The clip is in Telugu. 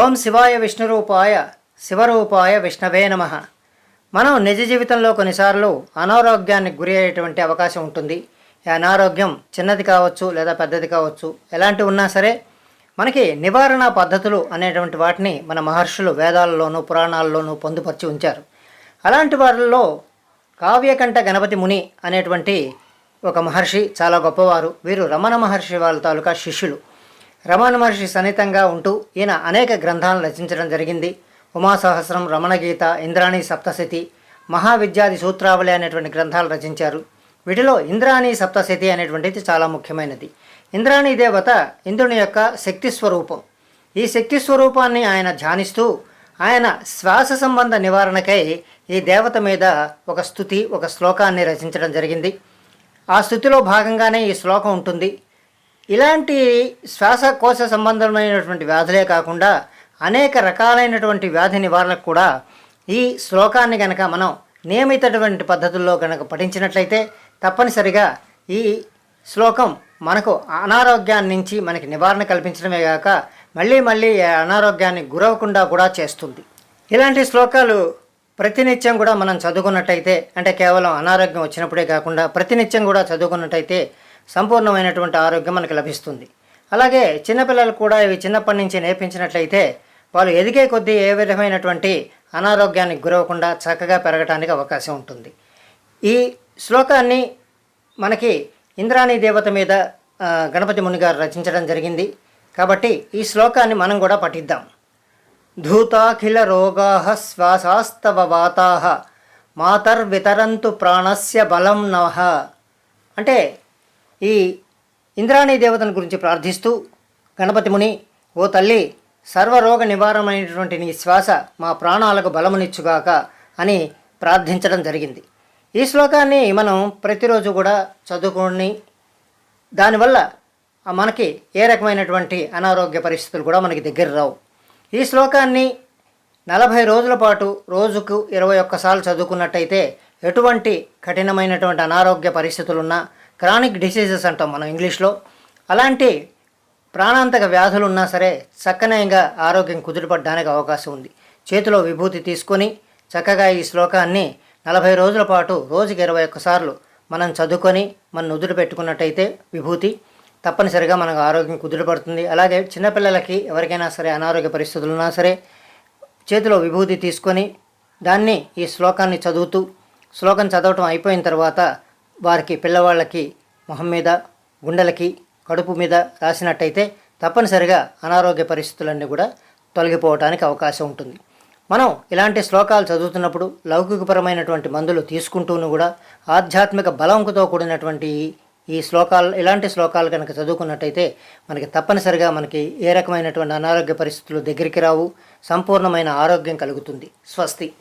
ఓం శివాయ విష్ణురూపాయ శివరూపాయ విష్ణవే నమ. మనం నిజ జీవితంలో కొన్నిసార్లు అనారోగ్యానికి గురి అయ్యేటువంటి అవకాశం ఉంటుంది. ఈ అనారోగ్యం చిన్నది కావచ్చు లేదా పెద్దది కావచ్చు ఎలాంటి ఉన్నా సరే మనకి నివారణ పద్ధతులు అనేటువంటి వాటిని మన మహర్షులు వేదాలలోనూ పురాణాల్లోనూ పొందుపరిచి ఉంచారు. అలాంటి వారిలో కావ్యకంఠ గణపతి ముని అనేటువంటి ఒక మహర్షి చాలా గొప్పవారు. వీరు రమణ మహర్షి వాళ్ళ తాలూకా శిష్యులు. రమణ మహర్షి సన్నిహితంగా ఉంటూ ఈయన అనేక గ్రంథాలను రచించడం జరిగింది. ఉమాసహస్రం రమణగీత ఇంద్రాణి సప్తశతి మహావిద్యాది సూత్రావళి అనేటువంటి గ్రంథాలు రచించారు. వీటిలో ఇంద్రాణి సప్తశతి అనేటువంటిది చాలా ముఖ్యమైనది. ఇంద్రాణి దేవత ఇంద్రుని యొక్క శక్తి స్వరూపం. ఈ శక్తి స్వరూపాన్ని ఆయన ధ్యానిస్తూ ఆయన శ్వాస సంబంధ నివారణకై ఈ దేవత మీద ఒక స్థుతి ఒక శ్లోకాన్ని రచించడం జరిగింది. ఆ స్థుతిలో భాగంగానే ఈ శ్లోకం ఉంటుంది. ఇలాంటి శ్వాసకోశ సంబంధమైనటువంటి వ్యాధులే కాకుండా అనేక రకాలైనటువంటి వ్యాధి నివారణకు కూడా ఈ శ్లోకాన్ని కనుక మనం నియమితటువంటి పద్ధతుల్లో కనుక పఠించినట్లయితే తప్పనిసరిగా ఈ శ్లోకం మనకు అనారోగ్యాన్ని నుంచి మనకి నివారణ కల్పించడమే కాక మళ్ళీ మళ్ళీ అనారోగ్యాన్ని గురవకుండా కూడా చేస్తుంది. ఇలాంటి శ్లోకాలు ప్రతినిత్యం కూడా మనం చదువుకున్నట్టయితే అంటే కేవలం అనారోగ్యం వచ్చినప్పుడే కాకుండా ప్రతినిత్యం కూడా చదువుకున్నట్టయితే సంపూర్ణమైనటువంటి ఆరోగ్యం మనకు లభిస్తుంది. అలాగే చిన్నపిల్లలు కూడా ఇవి చిన్నప్పటి నుంచి నేర్పించినట్లయితే వాళ్ళు ఎదిగే కొద్దీ ఏ విధమైనటువంటి అనారోగ్యానికి గురవకుండా చక్కగా పెరగడానికి అవకాశం ఉంటుంది. ఈ శ్లోకాన్ని మనకి ఇంద్రాణి దేవత మీద గణపతి ముని గారు రచించడం జరిగింది. కాబట్టి ఈ శ్లోకాన్ని మనం కూడా పఠిద్దాం. ధూతాఖిల రోగా శ్వాసాస్తవ వాతా మాతర్వితరంతు ప్రాణస్య బలం నహ. అంటే ఈ ఇంద్రాణి దేవతను గురించి ప్రార్థిస్తూ గణపతి ముని ఓ తల్లి సర్వరోగ నివారణమైనటువంటి నీ శ్వాస మా ప్రాణాలకు బలమునిచ్చుగాక అని ప్రార్థించడం జరిగింది. ఈ శ్లోకాన్ని మనం ప్రతిరోజు కూడా చదువుకొని దానివల్ల మనకి ఏ రకమైనటువంటి అనారోగ్య పరిస్థితులు కూడా మనకి దగ్గర రావు. ఈ శ్లోకాన్ని నలభై రోజుల పాటు రోజుకు ఇరవై ఒక్కసార్లు చదువుకున్నట్టయితే ఎటువంటి కఠినమైనటువంటి అనారోగ్య పరిస్థితులున్నా క్రానిక్ డిసీజెస్ అంటాం మనం ఇంగ్లీష్లో. అలాంటి ప్రాణాంతక వ్యాధులు ఉన్నా సరే చక్కనయంగా ఆరోగ్యం కుదుటపడడానికి అవకాశం ఉంది. చేతిలో విభూతి తీసుకొని చక్కగా ఈ శ్లోకాన్ని నలభై రోజుల పాటు రోజుకి ఇరవై ఒక్కసార్లు మనం చదువుకొని మన నుదురు పెట్టుకున్నట్టయితే విభూతి తప్పనిసరిగా మనకు ఆరోగ్యం కుదుటపడుతుంది. అలాగే చిన్నపిల్లలకి ఎవరికైనా సరే అనారోగ్య పరిస్థితులు ఉన్నా సరే చేతిలో విభూతి తీసుకొని దాన్ని ఈ శ్లోకాన్ని చదువుతూ శ్లోకం చదవటం అయిపోయిన తర్వాత వారికి పిల్లవాళ్ళకి మొహం మీద గుండెలకి కడుపు మీద రాసినట్టయితే తప్పనిసరిగా అనారోగ్య పరిస్థితులన్నీ కూడా తొలగిపోవటానికి అవకాశం ఉంటుంది. మనం ఇలాంటి శ్లోకాలు చదువుతున్నప్పుడు లౌకికపరమైనటువంటి మందులు తీసుకుంటూను కూడా ఆధ్యాత్మిక బలంతో కూడినటువంటి ఈ- ఈ శ్లోకాలు ఇలాంటి శ్లోకాలు కనుక చదువుకున్నట్టయితే మనకి తప్పనిసరిగా మనకి ఏ రకమైనటువంటి అనారోగ్య పరిస్థితులు దగ్గరికి రావు సంపూర్ణమైన ఆరోగ్యం కలుగుతుంది. స్వస్తి.